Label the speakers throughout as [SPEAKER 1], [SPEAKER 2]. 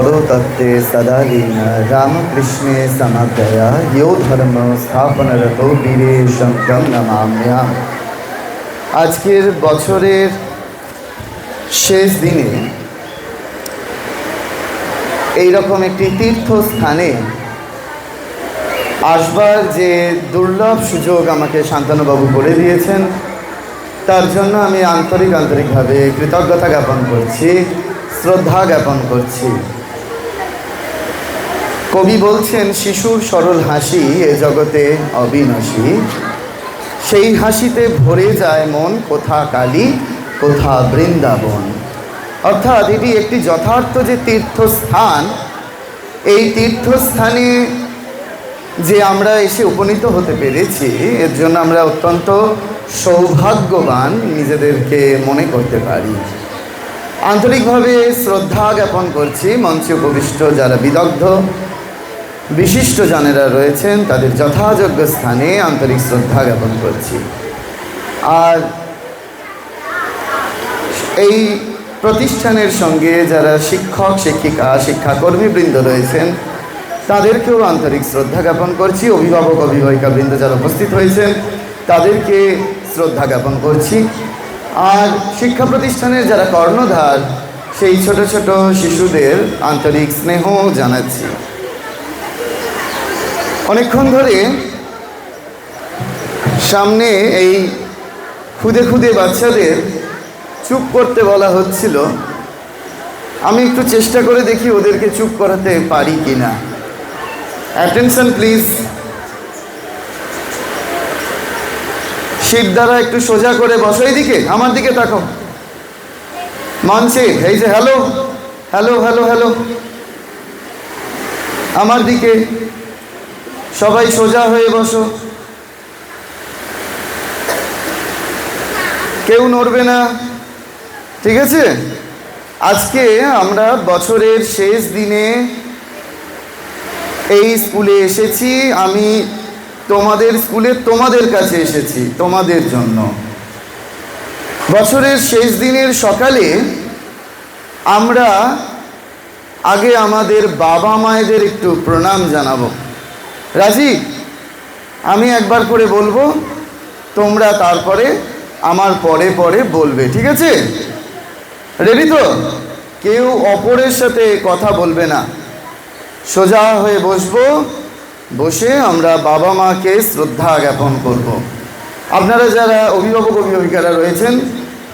[SPEAKER 1] परतत्ते सदा लीन रामकृष्णे समग्रया यो ধর্ম স্থাপনরত বীরে শঙ্কম নমাম্যাম আজকের বছরের শেষ দিনে এইরকম একটি তীর্থস্থানে আসবার যে দুর্লভ সুযোগ আমাকে শান্তনুবাবু করে দিয়েছেন তার জন্য আমি আন্তরিক আন্তরিকভাবে কৃতজ্ঞতা জ্ঞাপন করছি শ্রদ্ধা জ্ঞাপন করছি কবি বলছেন, শিশুর সরল হাসি এ জগতে অবিনাশী। সেই হাসিতে ভরে যায় মন কোথা কালী, কোথা বৃন্দাবন। অর্থাৎ এটি একটি যথার্থ যে তীর্থস্থান, এই তীর্থস্থানে যে আমরা এসে উপনীত হতে পেরেছি, এর জন্য আমরা অত্যন্ত সৌভাগ্যবান নিজেদেরকে মনে করতে পারি। আন্তরিকভাবে শ্রদ্ধা জ্ঞাপন করছি মঞ্চে উপবিষ্ট যারা বিদগ্ধ বিশিষ্ট জনেরা রয়েছেন, তাদের যথাযোগ্য স্থানে আন্তরিক শ্রদ্ধা জ্ঞাপন করছি। আর এই প্রতিষ্ঠানের সঙ্গে যারা শিক্ষক, শিক্ষিকা, শিক্ষাকর্মীবৃন্দ রয়েছেন, তাদেরকেও আন্তরিক শ্রদ্ধা জ্ঞাপন করছি। অভিভাবক অভিভাবিকা বৃন্দ যারা উপস্থিত হয়েছেন, তাদেরকে শ্রদ্ধা জ্ঞাপন করছি। আর শিক্ষা প্রতিষ্ঠানের যারা কর্ণধার, সেই ছোট ছোট শিশুদের আন্তরিক স্নেহ জানাচ্ছি। অনেকক্ষণ ধরে সামনে এই খুদে খুদে বাচ্চাদের চুপ করতে বলা হচ্ছিল। আমি একটু চেষ্টা করে দেখি ওদেরকে চুপ করাতে পারি কি না অ্যাটেনশন প্লিজ শিব দ্বারা একটু সোজা করে বসো দিকে আমার দিকে তাকো মঞ্চে এই যে হ্যালো হ্যালো হ্যালো হ্যালো আমার দিকে সবাই সোজা হয়ে বসো। কেউ নড়বে না। ঠিক আছে? আজকে আমরা বছরের শেষ দিনে এই স্কুলে এসেছি। আমি তোমাদের স্কুলে তোমাদের কাছে এসেছি, তোমাদের জন্য। বছরের শেষ দিনের সকালে আমরা আগে আমাদের বাবা মায়েদের একটু প্রণাম জানাব। রাজি? আমি একবার করে বলব, তোমরা তারপরে আমার পরে পরে বলবে, ঠিক আছে? রেডি তো? কেউ অপরের সাথে কথা বলবে না। সোজা হয়ে বসবো, বসে আমরা বাবা মাকে শ্রদ্ধা জ্ঞাপন করব। আপনারা যারা অভিভাবক, অভিভাবিকারা রয়েছেন,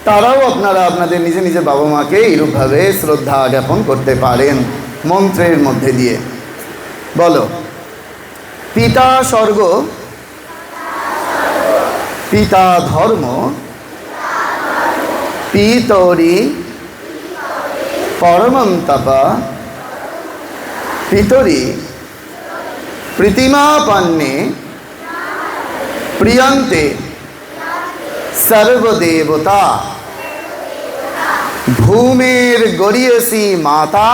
[SPEAKER 1] তারাও আপনারা আপনাদের নিজে নিজে বাবা মাকে এইরূপভাবে শ্রদ্ধা জ্ঞাপন করতে পারেন মন্ত্রের মধ্যে দিয়ে। বলো। পিতা স্বর্গ পিতা ধর্ম পিতরি পরমম তপা পিতরি প্রীতিমাপন্নে প্রিয়ন্তে সর্বদেবতা ভূমের গরিয়সী মাতা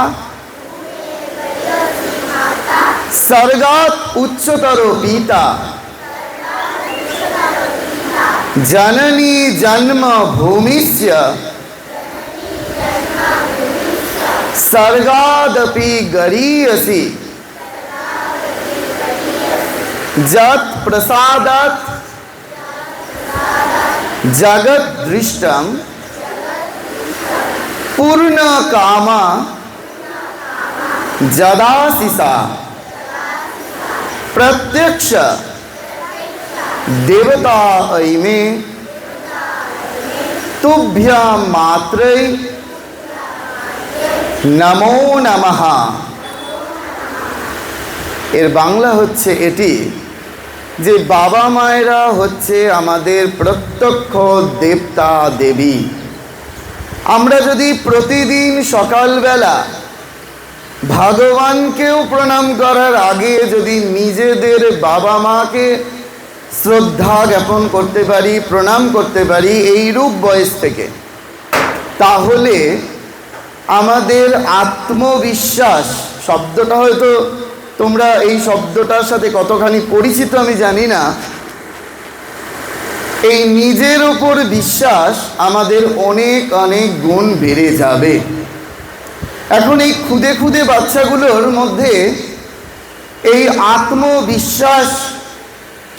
[SPEAKER 1] স্বর্গাত উচ্চতর পিতা জননী জন্ম ভূমিস্য স্বর্গাদপি গরীয়সি যত প্রসাদাত জগৎ দৃষ্টম পূর্ণ কামা যদাশিসা प्रत्यक्ष देवता ऐमे तुभ्यं मात्रै নমো নমঃ এর বাংলা হচ্ছে এটি যে বাবা মায়েরা হচ্ছে আমাদের প্রত্যক্ষ দেবতা দেবী আমরা যদি প্রতিদিন সকালবেলা ভগবানকেও প্রণাম করার আগে যদি নিজেদের বাবা মাকে শ্রদ্ধা জ্ঞাপন করতে পারি, প্রণাম করতে পারি, এই রূপ বয়স থেকে, তাহলে আমাদের আত্মবিশ্বাস, শব্দটা হয়তো তোমরা এই শব্দটার সাথে কতখানি পরিচিত আমি জানি না, এই নিজের ওপর বিশ্বাস আমাদের অনেক অনেক গুণ বেড়ে যাবে। এখন এই খুদে খুদে বাচ্চাগুলোর মধ্যে এই আত্মবিশ্বাস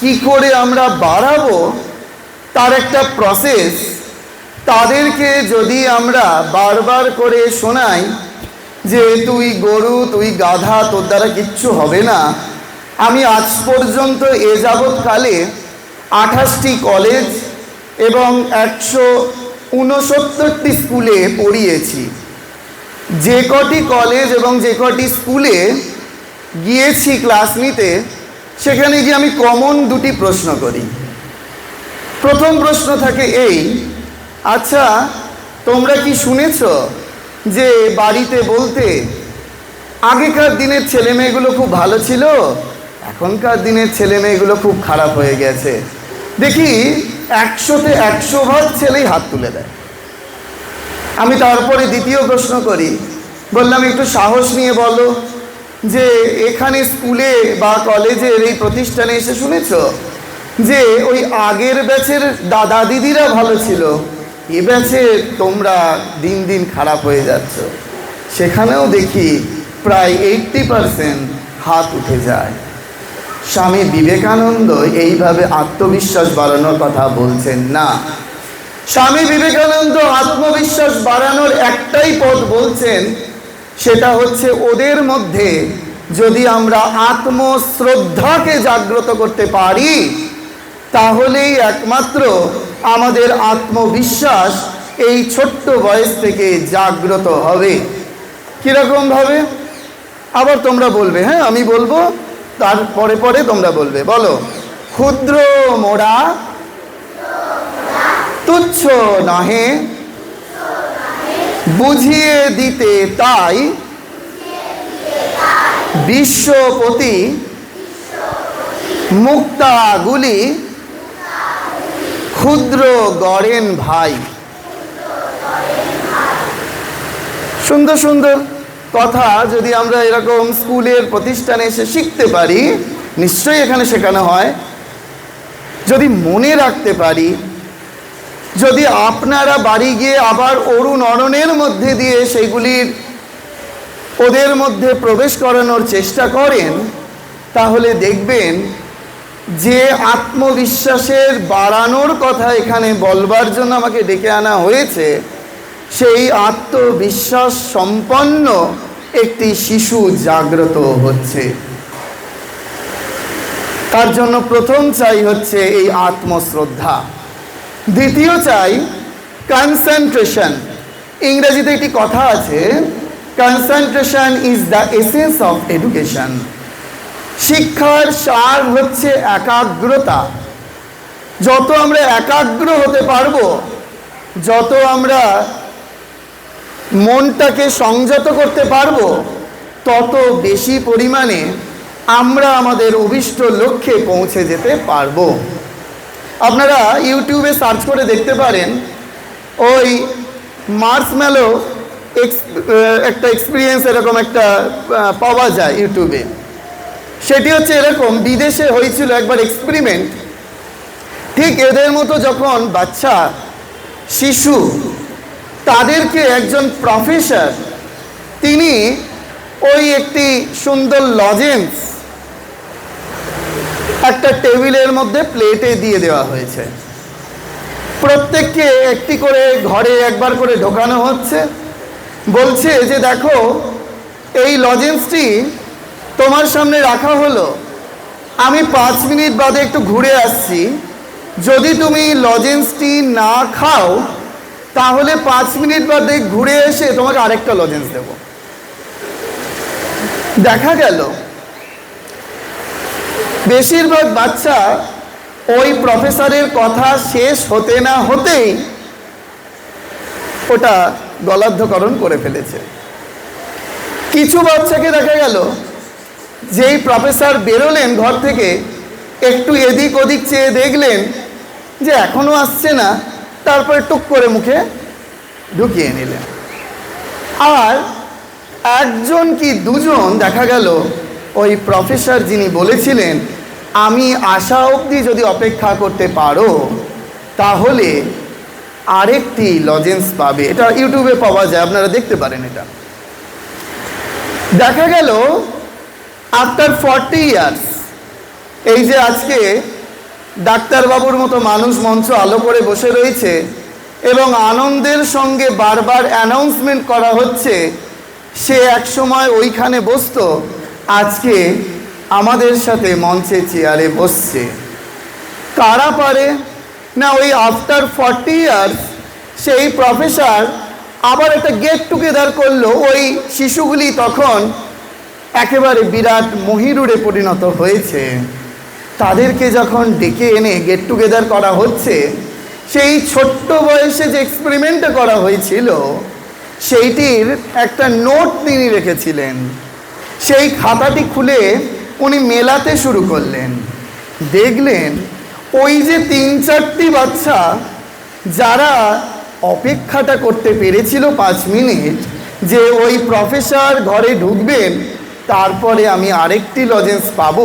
[SPEAKER 1] কি করে আমরা বাড়াবো, তার একটা প্রসেস তাদেরকে যদি আমরা বারবার করে শোনাই যে তুই গরু, তুই গাধা, তোর দ্বারা কিচ্ছু হবে না, আমি আজ পর্যন্ত এ যাবৎকালে আঠাশটি কলেজ এবং একশো উনসত্তরটি স্কুলে পড়িয়েছি। যে কটি কলেজ এবং যে কটি স্কুলে গিয়েছি ক্লাস নিতে, সেখানে গিয়ে আমি কমন দুটি প্রশ্ন করি। প্রথম প্রশ্ন থাকে এই আচ্ছা তোমরা কি শুনেছ যে বাড়িতে বলতে, আগেকার দিনের ছেলে মেয়েগুলো খুব ভালো ছিল? এখনকার দিনের ছেলে মেয়েগুলো খুব খারাপ হয়ে গেছে। দেখি, একশোতে একশো ভাগ ছেলেই হাত তুলে দেয়। আমি তারপরে দ্বিতীয় প্রশ্ন করি। বললাম, একটু সাহস নিয়ে বলো যে এখানে স্কুলে বা কলেজের এই প্রতিষ্ঠানে এসে শুনেছ যে ওই আগের ব্যাচের দাদা দিদিরা ভালো ছিল? এ ব্যাচে তোমরা দিন দিন খারাপ হয়ে যাচ্ছ। সেখানেও দেখি প্রায় এইট্টি পারসেন্ট হাত উঠে যায়। স্বামী বিবেকানন্দ এইভাবে আত্মবিশ্বাস বাড়ানোর কথা বলছেন, না স্বামী বিবেকানন্দ আত্মবিশ্বাস বাড়ানোর একটাই পথ বলছেন, সেটা হচ্ছে ওদের মধ্যে যদি আমরা আত্মশ্রদ্ধাকে জাগ্রত করতে পারি, তাহলেই একমাত্র আমাদের আত্মবিশ্বাস এই ছোট্ট বয়স থেকে জাগ্রত হবে। কীরকম ভাবে আবার তোমরা বলবে হ্যাঁ আমি বলব, তারপরে পরে তোমরা বলবে। বলো, ক্ষুদ্র মোড়া তুচ্ছ নহে। বুঝিয়ে দিতে তাই। বিশ্বপতি মুক্তাগুলি ক্ষুদ্র গড়েন ভাই। সুন্দর সুন্দর কথা যদি আমরা এরকম স্কুলের প্রতিষ্ঠানে এসে শিখতে পারি, নিশ্চয়ই এখানে শেখানো হয়। যদি মনে রাখতে পারি যদি আপনারা বাড়ি গিয়ে আবার অরুণ অরণের মধ্যে দিয়ে সেগুলির ওদের মধ্যে প্রবেশ করানোর চেষ্টা করেন, তাহলে দেখবেন যে আত্মবিশ্বাসের বাড়ানোর কথা এখানে বলবার জন্য আমাকে ডেকে আনা হয়েছে, সেই আত্মবিশ্বাস সম্পন্ন একটি শিশু জাগ্রত হচ্ছে। তার জন্য প্রথম চাই হচ্ছে এই আত্মশ্রদ্ধা। দ্বিতীয় চাই কনসেন্ট্রেশন ইংরেজিতে একটি কথা আছে concentration is the essence of education শিক্ষার সার হচ্ছে একাগ্রতা। যত আমরা একাগ্র হতে পারব, যত আমরা মনটাকে সংযত করতে পারব, তত বেশি পরিমাণে আমরা আমাদের অভিষ্ট লক্ষ্যে পৌঁছে যেতে পারব। আপনারা ইউটিউবে সার্চ করে দেখতে পারেন ওই মার্স ম্যালো একটা এক্সপিরিয়েন্স এরকম একটা পাওয়া যায় ইউটিউবে। সেটি হচ্ছে এরকম, বিদেশে হয়েছিল একবার এক্সপেরিমেন্ট ঠিক এদের মতো যখন বাচ্চা, শিশু, তাদেরকে একজন প্রফেসর তিনি ওই একটি সুন্দর লজেন্স একটা টেবিলের মধ্যে প্লেটে দিয়ে দেওয়া হয়েছে। প্রত্যেককে একটি করে ঘরে একবার করে ঢোকানো হচ্ছে। বলছে যে, দেখো, এই লজেন্সটি তোমার সামনে রাখা হলো। আমি পাঁচ মিনিট বাদে একটু ঘুরে আসছি। যদি তুমি লজেন্সটি না খাও, তাহলে পাঁচ মিনিট বাদে ঘুরে এসে তোমাকে আরেকটা লজেন্স দেব। দেখা গেল। বেশিরভাগ বাচ্চা ওই প্রফেসরের কথা শেষ হতে না হতেই ওটা গলাধ্যকরণ করে ফেলেছে। কিছু বাচ্চাকে দেখা গেল, যেই প্রফেসর বেরোলেন ঘর থেকে, একটু এদিক ওদিক চেয়ে দেখলেন যে এখনও আসছে না, তারপরে টুক করে মুখে ঢুকিয়ে নিলেন। আর একজন কি দুজন দেখা গেল, ওই প্রফেসর যিনি বলেছিলেন আমি আশা অবধি যদি অপেক্ষা করতে পারো, তাহলে আরেকটি লজেন্স পাবে। এটা ইউটিউবে পাওয়া যায়, আপনারা দেখতে পারেন এটা। দেখা গেল আফটার ফর্টি ইয়ার্স এই যে আজকে ডাক্তারবাবুর মতো মানুষ মঞ্চ আলো করে বসে রয়েছে এবং আনন্দের সঙ্গে বারবার অ্যানাউন্সমেন্ট করা হচ্ছে, সে একসময় ওইখানে বসতো। আজকে আমাদের সাথে মঞ্চে চেয়ারে বসছে। কারা পারে? না, ওই আফটার ফর্টি ইয়ার্স সেই প্রফেসর আবার একটা গেট টুগেদার করল, ওই শিশুগুলি তখন একেবারে বিরাট মহিরুড়ে পরিণত হয়েছে। তাদেরকে যখন ডেকে এনে গেট টুগেদার করা হচ্ছে, সেই ছোট্ট বয়সে যে এক্সপেরিমেন্টটা করা হয়েছিল, সেইটির একটা নোট তিনি রেখেছিলেন। সেই খাতাটি খুলে উনি মেলাতে শুরু করলেন। দেখলেন ওই যে তিন চারটি বাচ্চা যারা অপেক্ষাটা করতে পেরেছিল পাঁচ মিনিট যে ওই প্রফেসর ঘরে ঢুকবেন, তারপরে আমি আরেকটি লজেন্স পাব।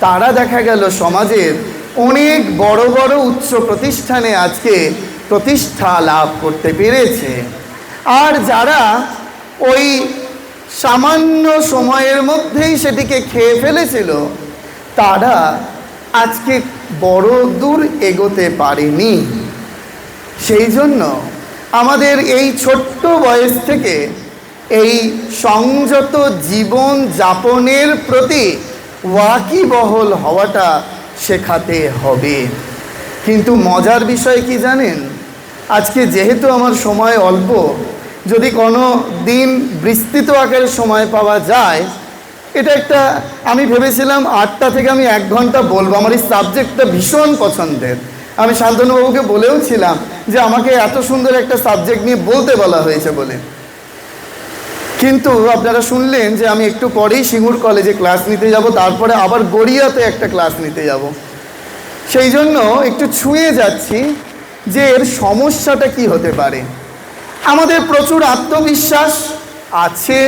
[SPEAKER 1] তারা দেখা গেল সমাজের অনেক বড় বড় উচ্চ প্রতিষ্ঠানে আজকে প্রতিষ্ঠা লাভ করতে পেরেছে। আর যারা ওই সামান্য সময়ের মধ্যেই সেটিকে খেয়ে ফেলেছিল। তারা আজকে বড় দূর এগোতে পারেনি। সেই জন্য আমাদের এই ছোট্ট বয়স থেকে এই সংযত জীবন যাপনের প্রতি ওয়াকিবহল হওয়াটা শেখাতে হবে। কিন্তু মজার বিষয় কি জানেন? আজকে যেহেতু আমার সময় অল্প যদি কোনো দিন বিস্তৃত আকারে সময় পাওয়া যায়, এটা একটা, আমি ভেবেছিলাম আটটা থেকে আমি এক ঘণ্টা বলব। আমার এই সাবজেক্টটা ভীষণ পছন্দের। আমি শান্তনুবাবুকে বলেও ছিলাম যে আমাকে এত সুন্দর একটা সাবজেক্ট নিয়ে বলতে বলা হয়েছে বলে। কিন্তু আপনারা শুনলেন যে আমি একটু পরেই সিঙ্গুর কলেজে ক্লাস নিতে যাব, তারপরে আবার গড়িয়াতে একটা ক্লাস নিতে যাব। সেই জন্য একটু ছুঁয়ে যাচ্ছি যে এর সমস্যাটা কি হতে পারে। আমাদের প্রচুর আত্মবিশ্বাস আছে,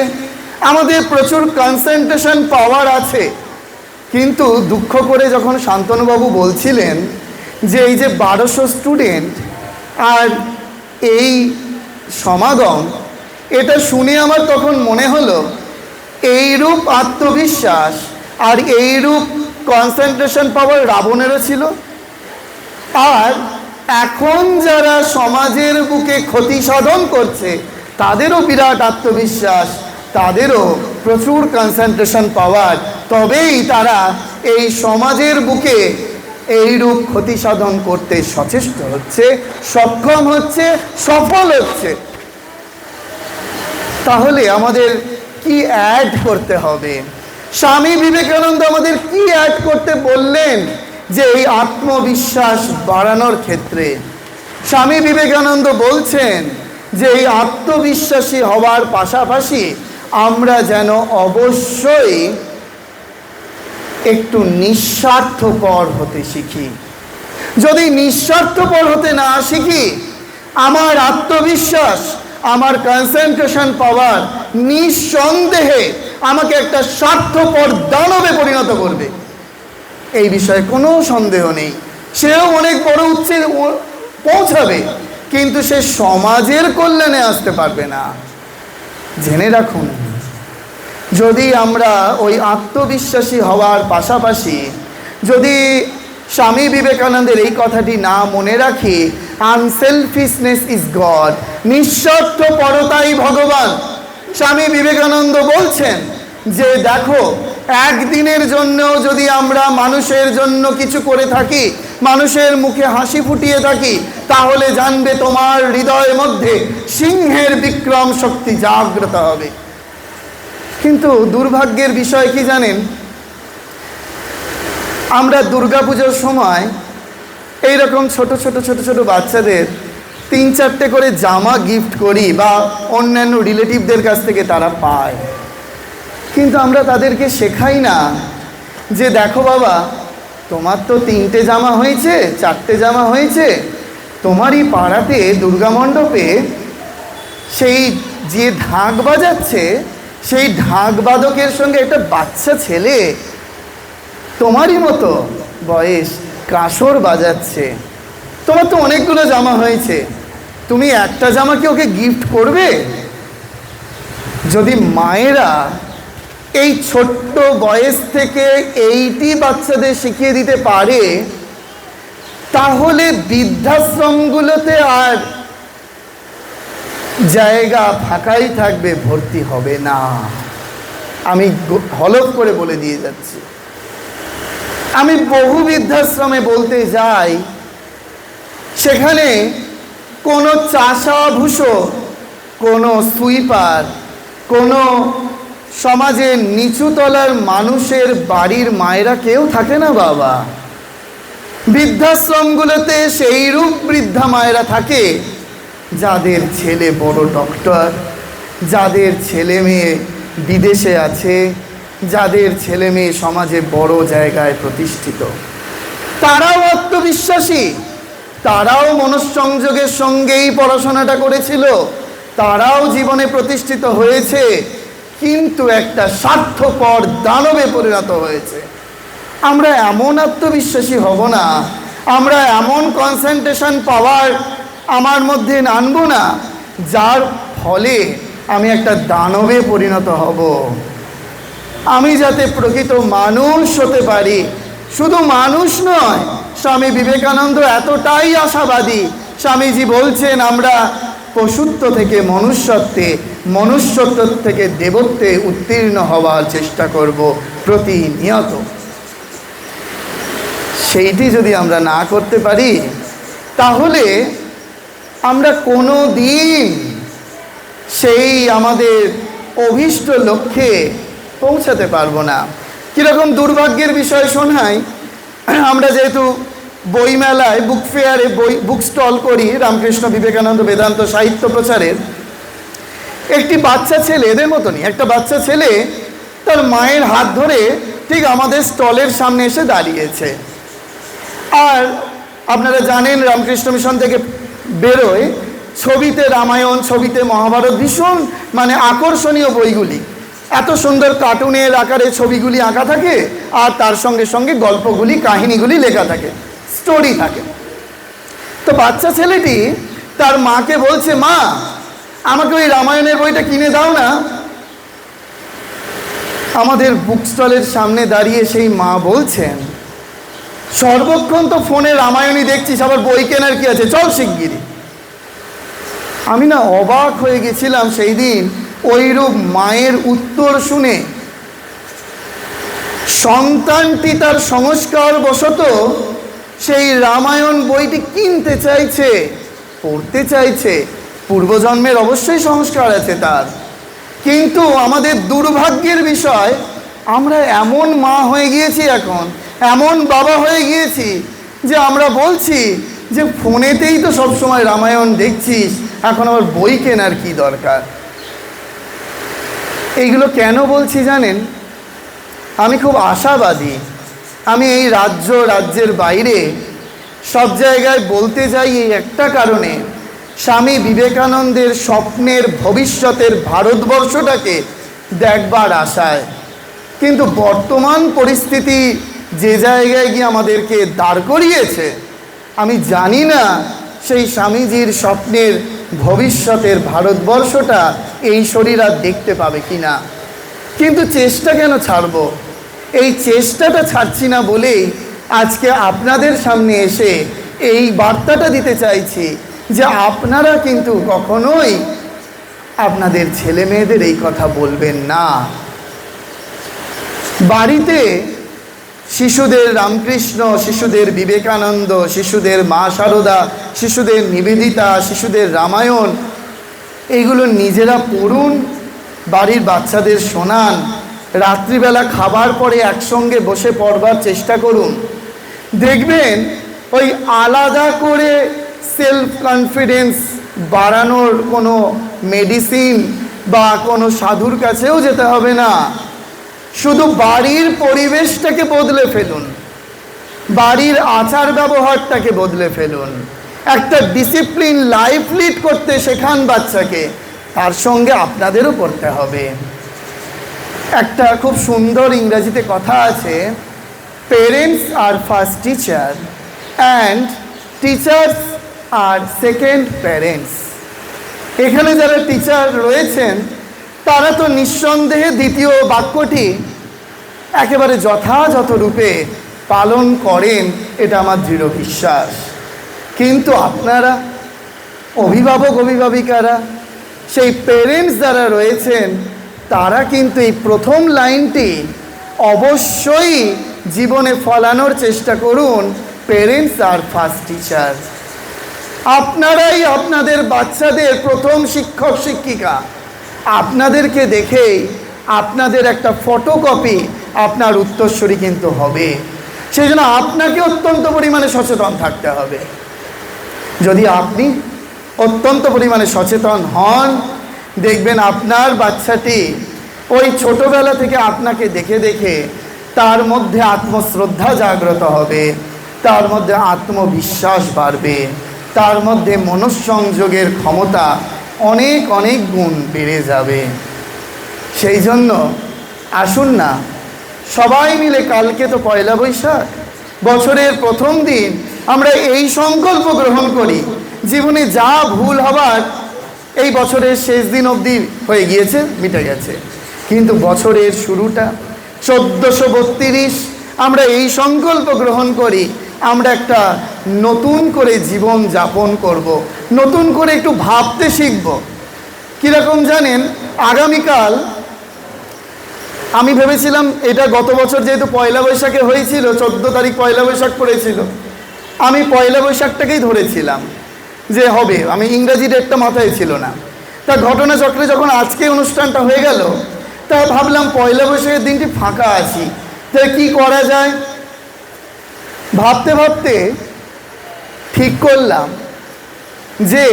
[SPEAKER 1] আমাদের প্রচুর কনসেন্ট্রেশন পাওয়ার আছে। কিন্তু দুঃখ করে যখন শান্তনুবাবু বলছিলেন যে এই যে বারোশো স্টুডেন্ট আর এই সমাগম, এটা শুনে আমার তখন মনে হলো, এইরূপ আত্মবিশ্বাস আর এইরূপ কনসেন্ট্রেশন পাওয়ার রাবণেরও ছিল। আর এখন যারা সমাজের বুকে ক্ষতি সাধন করছে, তাদেরও বিরাট আত্মবিশ্বাস, তাদেরও প্রচুর কনসেন্ট্রেশন পাওয়ার তবেই তারা এই সমাজের বুকে এইরূপ ক্ষতি সাধন করতে সচেষ্ট হচ্ছে, সক্ষম হচ্ছে, সফল হচ্ছে। তাহলে আমাদের কি অ্যাড করতে হবে? স্বামী বিবেকানন্দ আমাদের কি অ্যাড করতে বললেন? যে এই আত্মবিশ্বাস বাড়ানোর ক্ষেত্রে স্বামী বিবেকানন্দ বলছেন যে এই আত্মবিশ্বাসী হওয়ার পাশাপাশি আমরা যেন অবশ্যই একটু নিঃস্বার্থপর হতে শিখি। যদি নিঃস্বার্থপর হতে না শিখি, আমার আত্মবিশ্বাস, আমার কনসেন্ট্রেশন পাওয়ার নিঃসন্দেহে আমাকে একটা স্বার্থপর দানবে পরিণত করবে। এই বিষয়ে কোনো সন্দেহ নেই। সেও অনেক বড় উচ্চে পৌঁছাবে, কিন্তু সে সমাজের কল্যাণে আসতে পারবে না। জেনে রাখুন, যদি আমরা ওই আত্মবিশ্বাসী হওয়ার পাশাপাশি যদি স্বামী বিবেকানন্দের এই কথাটি না মনে রাখি আনসেলফিসনেস ইজ গড নিঃস্বার্থ পরতাই ভগবান। স্বামী বিবেকানন্দ বলছেন যে, দেখো একদিনের জন্য যদি আমরা মানুষের জন্য কিছু করে থাকি, মানুষের মুখে হাসি ফুটিয়ে থাকি, তাহলে জানবে তোমার হৃদয়ের মধ্যে সিংহের বিক্রম শক্তি জাগ্রত হবে। কিন্তু দুর্ভাগ্যের বিষয় কি জানেন? আমরা দুর্গাপুজোর সময় এই রকম ছোট ছোট ছোট ছোট বাচ্চাদের তিন, চারটে করে জামা গিফট করি বা অন্যান্য রিলেটিভদের কাছ থেকে তারা পায়। কিন্তু আমরা তাদেরকে শেখাই না যে দেখো বাবা, তোমার তো তিনটে জামা হয়েছে, চারটে জামা হয়েছে তোমারই পাড়াতে দুর্গা মণ্ডপে সেই যে ঢাক বাজাচ্ছে, সেই ঢাক বাদকের সঙ্গে একটা বাচ্চা ছেলে, তোমারই মতো বয়স কাসর বাজাচ্ছে। তোমার তো অনেকগুলো জামা হয়েছে, তুমি একটা জামা কি ওকে গিফট করবে? যদি মায়েরা এই ছোট্ট বয়স থেকে এইটি বাচ্চাদের শিখিয়ে দিতে পারে, তাহলে বৃদ্ধাশ্রমগুলোতে আর জায়গা ফাঁকাই থাকবে, ভর্তি হবে না। আমি হলফ করে বলে দিয়ে যাচ্ছি। আমি বহু বৃদ্ধাশ্রমে বলতে যাই, সেখানে কোনো চাষাভূষো, কোনো সুইপার, কোনো সমাজের নিচুতলার মানুষের বাড়ির মায়েরা কেউ থাকে না, বাবা। বৃদ্ধাশ্রমগুলোতে সেই রূপ বৃদ্ধা মায়েরা থাকে। যাদের ছেলে বড় ডক্টর, যাদের ছেলে মেয়ে বিদেশে আছে, যাদের ছেলে মেয়ে সমাজে বড় জায়গায় প্রতিষ্ঠিত। তারাও আত্মবিশ্বাসী। তারাও মনঃসংযোগের সঙ্গেই পড়াশোনাটা করেছিল। তারাও জীবনে প্রতিষ্ঠিত হয়েছে। কিন্তু একটা স্বার্থপর দানবে পরিণত হয়েছে। আমরা এমন আত্মবিশ্বাসী হব না। আমরা এমন কনসেন্ট্রেশন পাওয়ার আমার মধ্যে আনব না, যার ফলে আমি একটা দানবে পরিণত হব। আমি যাতে প্রকৃত মানুষ হতে পারি, শুধু মানুষ নয়, স্বামী বিবেকানন্দ এতটাই আশাবাদী। স্বামীজি বলছেন, আমরা পশুত্ব থেকে মনুষ্যত্বে, মনুষ্যত্ব থেকে দেবত্বে উত্তীর্ণ হওয়ার চেষ্টা করব প্রতিনিয়ত। সেইটি যদি আমরা না করতে পারি, তাহলে আমরা কোনো দিন সেই আমাদের অভীষ্ট লক্ষ্যে পৌঁছাতে পারব না। কীরকম দুর্ভাগ্যের বিষয় শোনাই আমরা যেহেতু বইমেলায় বুক ফেয়ারে বই বুক স্টল করি রামকৃষ্ণ বিবেকানন্দ বেদান্ত সাহিত্য প্রচারের। একটি বাচ্চা ছেলে, এদের মতনই, একটা বাচ্চা ছেলে তার মায়ের হাত ধরে ঠিক আমাদের স্টলের সামনে এসে দাঁড়িয়েছে। আর আপনারা জানেন রামকৃষ্ণ মিশন থেকে বেরোয় ছবিতে রামায়ণ, ছবিতে মহাভারত ভীষণ মানে আকর্ষণীয় বইগুলি। এত সুন্দর কার্টুনের আকারে ছবিগুলি আঁকা থাকে আর তার সঙ্গে সঙ্গে গল্পগুলি, কাহিনীগুলি লেখা থাকে। স্টোরি থাকে। তো বাচ্চা ছেলেটি তার মাকে বলছে, মা, আমাকে ওই রামায়ণের বইটা কিনে দাও না। আমাদের বুক স্টলের সামনে দাঁড়িয়ে সেই মা বলছেন, সর্বক্ষণ তো ফোনে রামায়ণই দেখছিস, আবার বই কেনার কি আছে? চল শিগগিরি আমি না অবাক হয়ে গেছিলাম সেই দিন ওইরূপ মায়ের উত্তর শুনে। সন্তানটি তার সংস্কার বশত সেই রামায়ণ বইটি কিনতে চাইছে, পড়তে চাইছে। পূর্বজন্মের অবশ্যই সংস্কার আছে তার। কিন্তু আমাদের দুর্ভাগ্যের বিষয়, আমরা এমন মা হয়ে গিয়েছি এখন, এমন বাবা হয়ে গিয়েছি যে আমরা বলছি যে ফোনেতেই তো সবসময় রামায়ণ দেখছিস, এখন আবার বই কেনার কি দরকার? এইগুলো কেন বলছি জানেন? আমি খুব আশাবাদী। আমি এই রাজ্য, রাজ্যের বাইরে সব জায়গায় বলতে যাই এই একটা কারণে। স্বামী বিবেকানন্দের স্বপ্নের ভবিষ্যতের ভারতবর্ষটাকে দেখবার আশায়। কিন্তু বর্তমান পরিস্থিতি যে জায়গায় গিয়ে আমাদেরকে দাঁড় করিয়েছে, আমি জানি না সেই স্বামীজির স্বপ্নের ভবিষ্যতের ভারতবর্ষটা এই শরীর আর দেখতে পাবে কি না কিন্তু চেষ্টা কেন ছাড়ব? এই চেষ্টাটা ছাড়ছি না বলেই আজকে আপনাদের সামনে এসে এই বার্তাটা দিতে চাইছি যে আপনারা কিন্তু কখনোই আপনাদের ছেলে মেয়েদের এই কথা বলবেন না। বাড়িতে শিশুদের রামকৃষ্ণ, শিশুদের বিবেকানন্দ, শিশুদের মা সারদা, শিশুদের নিবেদিতা, শিশুদের রামায়ণ, এইগুলো নিজেরা পড়ুন, বাড়ির বাচ্চাদের শোনান রাত্রিবেলা খাবার পরে একসঙ্গে বসে পড়বার চেষ্টা করুন। দেখবেন ওই আলাদা করে সেলফ কনফিডেন্স বাড়ানোর কোনো মেডিসিন বা কোনো সাধুর কাছেও যেতে হবে না। শুধু বাড়ির পরিবেশটাকে বদলে ফেলুন। বাড়ির আচার ব্যবহারটাকে বদলে ফেলুন। একটা ডিসিপ্লিন লাইফ লিড করতে শেখান বাচ্চাকে। তার সঙ্গে আপনাদেরও করতে হবে। একটা খুব সুন্দর ইংরেজিতে কথা আছে parents are first teacher and teachers are second parents এখানে যারা টিচার রয়েছেন, তারা তো নিঃসন্দেহে দ্বিতীয় বাক্যটি একেবারে যথাযথ রূপে পালন করেন, এটা আমার দৃঢ় বিশ্বাস। কিন্তু আপনারা অভিভাবক অভিভাবিকারা সেই পেরেন্টস যারা রয়েছেন তারা কিন্তু এই প্রথম লাইনটি অবশ্যই জীবনে ফলানোর চেষ্টা করুন পেরেন্টস আর ফার্স্ট টিচার। আপনারাই আপনাদের বাচ্চাদের প্রথম শিক্ষক, শিক্ষিকা। আপনাদেরকে দেখেই আপনাদের একটা ফটোকপি আপনার উত্তরস্বরী কিন্তু হবে। সেই জন্য আপনাকে অত্যন্ত পরিমাণে সচেতন থাকতে হবে। যদি আপনি অত্যন্ত পরিমাণে সচেতন হন দেখবেন আপনার বাচ্চাটি ওই ছোটবেলা থেকে আপনাকে দেখে দেখে তার মধ্যে আত্মশ্রদ্ধা জাগ্রত হবে, তার মধ্যে আত্মবিশ্বাস বাড়বে, তার মধ্যে মনঃসংযোগের ক্ষমতা অনেক অনেক গুণ বেড়ে যাবে। সেই জন্য আসুন না, সবাই মিলে কালকে তো পয়লা বৈশাখ, বছরের প্রথম দিন আমরা এই সংকল্প গ্রহণ করি, জীবনে যা ভুল হবার এই বছরের শেষ দিন অবধি হয়ে গিয়েছে, মিটে গেছে কিন্তু বছরের শুরুটা চোদ্দোশো বত্রিশ, আমরা এই সংকল্প গ্রহণ করি, আমরা একটা নতুন করে জীবন যাপন করব। নতুন করে একটু ভাবতে শিখব কীরকম জানেন, আগামীকাল আমি ভেবেছিলাম এটা গত বছর যেহেতু পয়লা বৈশাখে হয়েছিল, চোদ্দ তারিখ পয়লা বৈশাখ পড়েছিল, আমি পয়লা বৈশাখটাকেই ধরেছিলাম যে হবে, আমি ইংরাজি ডেটটা মাথায় ছিল না। তা ঘটনা ঘটনাচক্রে যখন আজকে অনুষ্ঠানটা হয়ে গেল, তা ভাবলাম পয়লা বৈশাখের দিনটি ফাঁকা আছি তা কি করা যায়? ভাবতে ভাবতে ঠিক করলাম যে,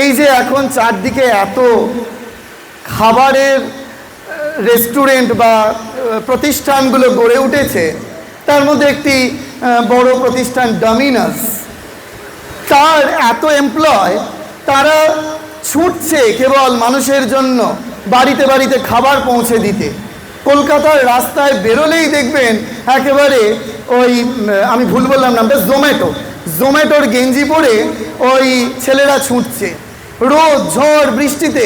[SPEAKER 1] এই যে এখন চারদিকে এত খাবারের রেস্টুরেন্ট বা প্রতিষ্ঠানগুলো গড়ে উঠেছে, তার মধ্যে একটি বড় প্রতিষ্ঠান ডমিনাস তার এত এমপ্লয় তারা ছুটছে কেবল মানুষের জন্য বাড়িতে বাড়িতে খাবার পৌঁছে দিতে। কলকাতার রাস্তায় বেরোলেই দেখবেন একেবারে ওই আমি ভুল বললাম নামটা জোম্যাটো জোম্যাটোর গেঞ্জি পরে ওই ছেলেরা ছুটছে। রোদ, ঝড়, বৃষ্টিতে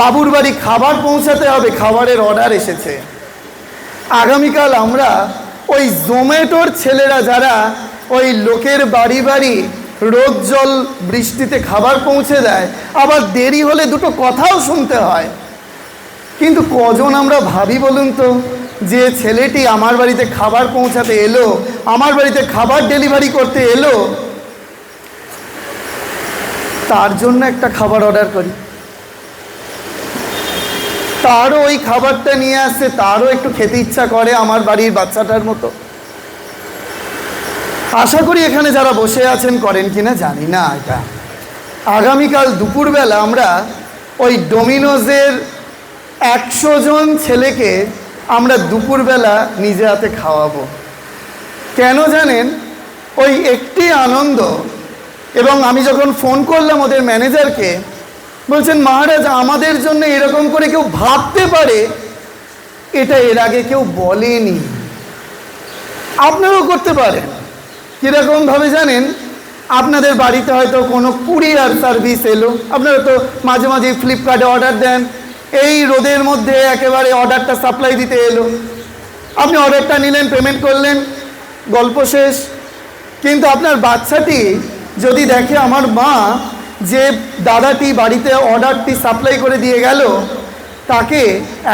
[SPEAKER 1] বাবুর বাড়ি খাবার পৌঁছাতে হবে, খাবারের অর্ডার এসেছে। আগামীকাল আমরা ওই জোম্যাটোর ছেলেরা যারা ওই লোকের বাড়ি বাড়ি রোদ জল বৃষ্টিতে খাবার পৌঁছে দেয়। আবার দেরি হলে দুটো কথাও শুনতে হয়। কিন্তু কজন আমরা ভাবি বলুন তো, যে ছেলেটি আমার বাড়িতে খাবার পৌঁছাতে এলো, আমার বাড়িতে খাবার ডেলিভারি করতে এলো? তার জন্য একটা খাবার অর্ডার করি। তারও ওই খাবারটা নিয়ে আসছে, তারও একটু খেতে ইচ্ছা করে আমার বাড়ির বাচ্চাটার মতো। আশা করি এখানে যারা বসে আছেন করেন কিনা জানি না এটা। আগামীকাল দুপুরবেলা আমরা ওই ডোমিনোজের একশো জন ছেলেকে আমরা দুপুরবেলা নিজে হাতে খাওয়াবো। কেন জানেন? ওই একটি আনন্দ এবং আমি যখন ফোন করলাম ওদের ম্যানেজারকে, বলছেন, মহারাজ, আমাদের জন্য এরকম করে কেউ ভাবতে পারে? এটা এর আগে কেউ বলেনি। আপনারাও করতে পারেন। কীরকমভাবে জানেন? আপনাদের বাড়িতে হয়তো কোনো কুরিয়ার সার্ভিস এলো। আপনারা তো মাঝে মাঝে ফ্লিপকার্টে অর্ডার দেন। এই রোদের মধ্যে একেবারে অর্ডারটা সাপ্লাই দিতে এলো। আপনি অর্ডারটা নিলেন পেমেন্ট করলেন, গল্প শেষ। কিন্তু আপনার বাচ্চাটি যদি দেখে আমার মা যে দাদাটি বাড়িতে অর্ডারটি সাপ্লাই করে দিয়ে গেল, তাকে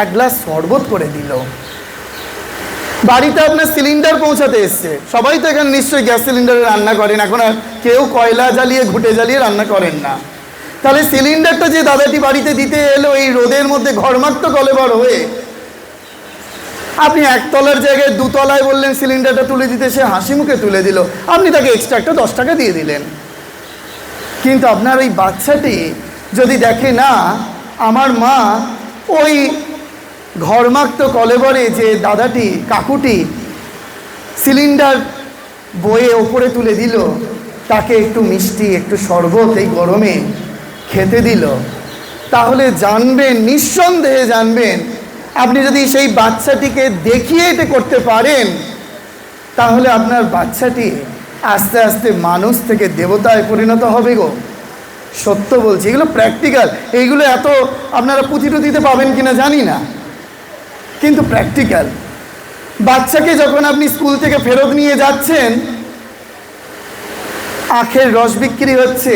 [SPEAKER 1] এক গ্লাস শরবত করে দিল। বাড়িতে আপনার সিলিন্ডার পৌঁছাতে এসছে। সবাই তো এখানে নিশ্চয়ই গ্যাস সিলিন্ডারে রান্না করেন। এখন আর কেউ কয়লা জ্বালিয়ে, ঘুটে জ্বালিয়ে রান্না করেন না। তাহলে সিলিন্ডারটা যে দাদাটি বাড়িতে দিতে এলো, এই রোদের মধ্যে ঘরমাক্ত কলেবর হয়ে আপনি একতলার জায়গায় দুতলায় বললেন সিলিন্ডারটা তুলে দিতে, সে হাসি মুখে তুলে দিল। আপনি তাকে এক্সট্রা একটা দশ টাকা দিয়ে দিলেন। কিন্তু আপনার ওই বাচ্চাটি যদি দেখে, না, আমার মা ওই ঘরমাক্ত কলেবরে যে দাদাটি, কাকুটি সিলিন্ডার বয়ে ওপরে তুলে দিল, তাকে একটু মিষ্টি, একটু শরবত এই গরমে খেতে দিল। তাহলে জানবেন, নিঃসন্দেহে জানবেন, আপনি যদি সেই বাচ্চাটিকে দেখিয়ে এটা করতে পারেন, তাহলে আপনার বাচ্চাটি আস্তে আস্তে মানুষ থেকে দেবতায় পরিণত হবে গো। সত্য বলছি, এগুলো প্র্যাকটিক্যাল এইগুলো এত আপনারা পুঁথি টুথিতে পাবেন কিনা জানি না। কিন্তু প্র্যাকটিক্যাল বাচ্চাকে যখন আপনি স্কুল থেকে ফেরত নিয়ে যাচ্ছেন, আখের রস বিক্রি হচ্ছে।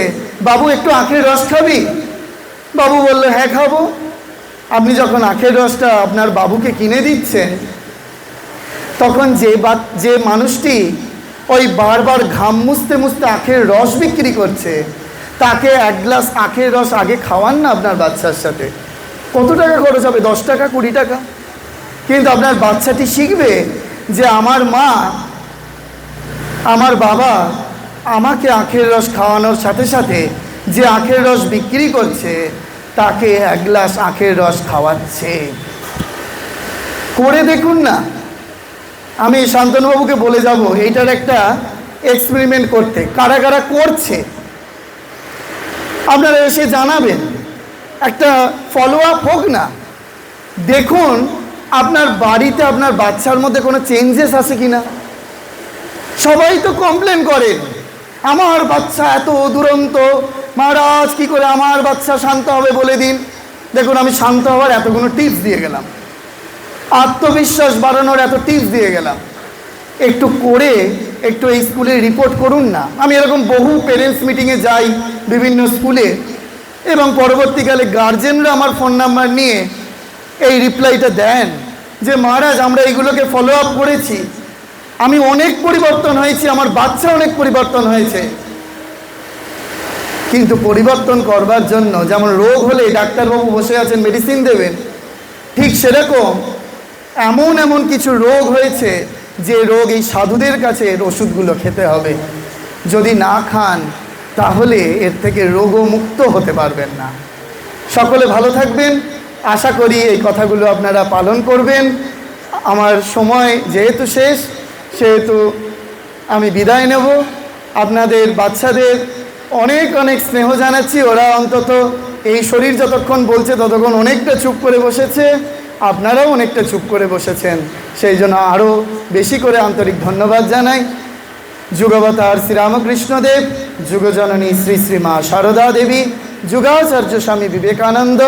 [SPEAKER 1] বাবু, একটু আখের রস খাবি? বাবু বলল হ্যাঁ খাব। আপনি যখন আখের রসটা আপনার বাবুকে কিনে দিচ্ছেন, তখন যে বা, যে মানুষটি ওই বারবার ঘাম মুছতে মুছতে আখের রস বিক্রি করছে, তাকে এক গ্লাস আখের রস আগে খাওয়ান না আপনার বাচ্চার সাথে। কত টাকা খরচ হবে? দশ টাকা, কুড়ি টাকা? কিন্তু আপনার বাচ্চাটি শিখবে যে আমার মা, আমার বাবা আমাকে আখের রস খাওয়ানোর সাথে সাথে যে আখের রস বিক্রি করছে, তাকে এক গ্লাস আখের রস খাওয়াচ্ছে। করে দেখুন না। আমি শান্তনুবাবুকে বলে যাব, এইটার একটা এক্সপেরিমেন্ট করতে। কারা কারা করছে? আপনারা এসে জানাবেন। একটা ফলো আপ হোক না। দেখুন আপনার বাড়িতে আপনার বাচ্চার মধ্যে কোনো চেঞ্জেস আছে কি না সবাই তো কমপ্লেন করেন, আমার বাচ্চা এত দুরন্ত মহারাজ কি করে আমার বাচ্চা শান্ত হবে বলে দিন? দেখুন, আমি শান্ত হওয়ার এতগুলো টিপস দিয়ে গেলাম। আত্মবিশ্বাস বাড়ানোর এত টিপস দিয়ে গেলাম। একটু করে একটু এই স্কুলে রিপোর্ট করুন না। আমি এরকম বহু পেরেন্টস মিটিংয়ে যাই বিভিন্ন স্কুলে এবং পরবর্তীকালে গার্জেনরা আমার ফোন নাম্বার নিয়ে এই রিপ্লাইটা দেন যে, মহারাজ, আমরা এইগুলোকে ফলো আপ করেছি। আমি অনেক পরিবর্তন হয়েছি, আমার বাচ্চা অনেক পরিবর্তন হয়েছে। কিন্তু পরিবর্তন করবার জন্য যেমন রোগ হলে ডাক্তারবাবু বসে আছেন মেডিসিন দেবেন, ঠিক সেরকম এমন এমন কিছু রোগ হয়েছে যে, রোগ এই সাধুদের কাছে এর ওষুধগুলো খেতে হবে। যদি না খান, তাহলে এর থেকে রোগও মুক্ত হতে পারবেন না। সকলে ভালো থাকবেন। আশা করি এই কথাগুলো আপনারা পালন করবেন। আমার সময় যেহেতু শেষ, সেহেতু আমি বিদায় নেব। আপনাদের বাচ্চাদের অনেক অনেক স্নেহ জানাচ্ছি। ওরা অন্তত এই শরীর যতক্ষণ বলছে ততক্ষণ অনেকটা চুপ করে বসেছে। আপনারাও অনেকটা চুপ করে বসেছেন। সেই জন্য আরও বেশি করে আন্তরিক ধন্যবাদ জানাই। যুগবতার শ্রীরামকৃষ্ণদেব, যুগজননী শ্রী শ্রী মা সারদা দেবী, যুগাচার্য স্বামী বিবেকানন্দ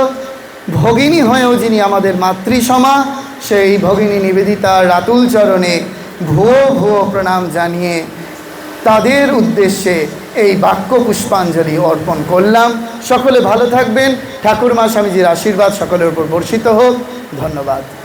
[SPEAKER 1] ভগিনী হয়েও যিনি আমাদের মাতৃসমা, সেই ভগিনী নিবেদিতার রাতুল চরণে ভুয়ো ভুয়ো প্রণাম জানিয়ে তাদের উদ্দেশ্যে এই বাক্য পুষ্পাঞ্জলি অর্পণ করলাম। সকলে ভালো থাকবেন। ঠাকুরমা স্বামীজির আশীর্বাদ সকলের উপর বর্ষিত হোক। ধন্যবাদ।